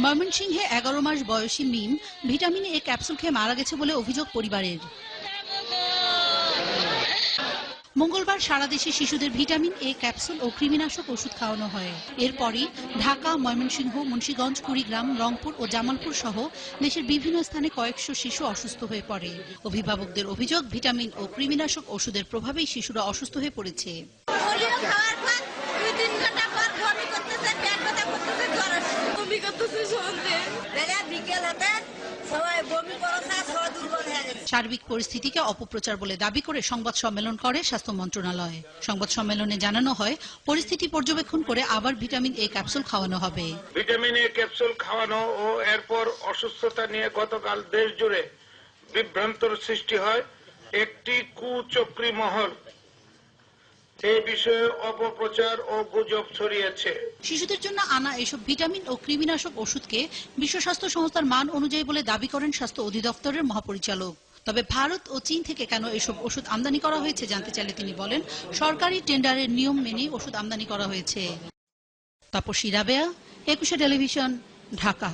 ময়মনসিংহে এগারো মাস বয়সী মিম ভিটামিন এ ক্যাপসুল খেয়ে মারা গেছে বলে অভিযোগ পরিবারের। মঙ্গলবার সারা দেশে শিশুদের ভিটামিন এ ক্যাপসুল ও কৃমিনাশক ওষুধ খাওয়ানো হয়। এরপরই ঢাকা, ময়মনসিংহ, মুন্সীগঞ্জ, কুড়িগ্রাম, রংপুর ও জামালপুর সহ দেশের বিভিন্ন স্থানে কয়েকশো শিশু অসুস্থ হয়ে পড়ে। অভিভাবকদের অভিযোগ, ভিটামিন ও কৃমিনাশক ওষুধের প্রভাবেই শিশুরা অসুস্থ হয়ে পড়েছে। সার্বিক পরিস্থিতিকে অপপ্রচার বলে দাবি করে সংবাদ সম্মেলন করে স্বাস্থ্য মন্ত্রণালয়। সংবাদ সম্মেলনে জানানো হয়, পরিস্থিতি পর্যবেক্ষণ করে আবার ভিটামিন এ ক্যাপসুল খাওয়ানো হবে। ভিটামিন এ ক্যাপসুল খাওয়ানো ও এরপর অসুস্থতা নিয়ে গতকাল দেশ জুড়ে বিভ্রান্তর সৃষ্টি হয় একটি কুচক্রী মহল। এই বিষয়ে অপপ্রচার ও গুজব ছড়িয়েছে। শিশুদের জন্য আনা ভিটামিন ও কৃমিনাশক ওষুধকে বিশ্ব স্বাস্থ্য সংস্থার মান অনুযায়ী বলে দাবি করেন স্বাস্থ্য অধিদপ্তরের মহাপরিচালক। তবে ভারত ও চীন থেকে কেন এসব ওষুধ আমদানি করা হয়েছে জানতে চাইলে তিনি বলেন, সরকারি টেন্ডারের নিয়ম মেনে ওষুধ আমদানি করা হয়েছে। তাপসী রাবেয়া, একুশে টেলিভিশন, ঢাকা।